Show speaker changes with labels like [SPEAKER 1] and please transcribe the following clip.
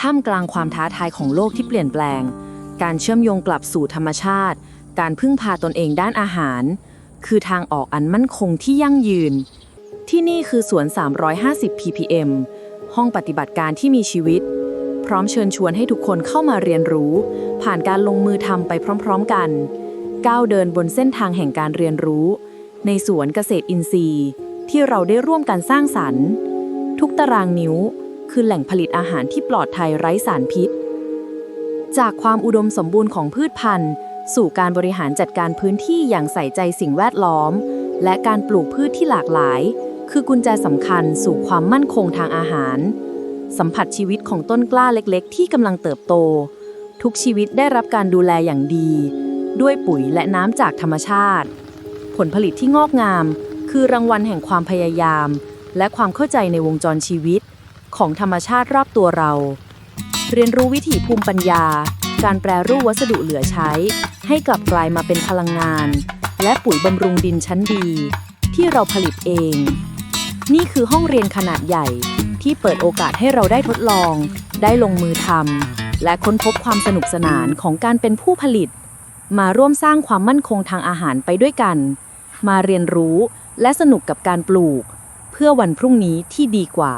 [SPEAKER 1] ท่ามกลางความท้าทายของโลกที่เปลี่ยนแปลง การเชื่อมโยงกลับสู่ธรรมชาติ การพึ่งพาตนเองด้านอาหาร คือทางออกอันมั่นคงที่ยั่งยืน ที่นี่คือสวน 350 ppm ห้องปฏิบัติการที่มีชีวิต พร้อมเชิญชวนให้ทุกคนเข้ามาเรียนรู้ ผ่านการลงมือทำไปพร้อมๆกัน ก้าวเดินบนเส้นทางแห่งการเรียนรู้ ในสวนเกษตรอินทรีย์ ที่เราได้ร่วมกันสร้างสรรค์ ทุกตารางนิ้ว คือแหล่งผลิตอาหารที่ปลอดภัยไร้สารพิษ จากความอุดมสมบูรณ์ของพืชพันธุ์ สู่การบริหารจัดการพื้นที่อย่างใส่ใจสิ่งแวดล้อม และการปลูกพืชที่หลากหลาย คือกุญแจสำคัญสู่ความมั่นคงทางอาหาร สัมผัสชีวิตของต้นกล้าเล็กๆ ที่กำลังเติบโต ทุกชีวิตได้รับการดูแลอย่างดี ด้วยปุ๋ยและน้ำจากธรรมชาติ ผลผลิตที่งอกงาม คือรางวัลแห่งความพยายาม และความเข้าใจในวงจรชีวิต ของธรรมชาติรอบตัวเรา เรียนรู้วิถีภูมิปัญญา การแปรรูปวัสดุเหลือใช้ ให้กลับกลายมาเป็นพลังงาน และปุ๋ยบำรุงดินชั้นดี ที่เราผลิตเอง นี่คือห้องเรียนขนาดใหญ่ที่เปิดโอกาสให้เราได้ทดลอง ได้ลงมือทำและค้นพบความสนุกสนานของการเป็นผู้ผลิต มาร่วมสร้างความมั่นคงทางอาหารไปด้วยกัน มาเรียนรู้และสนุกกับการปลูก เพื่อวันพรุ่งนี้ที่ดีกว่า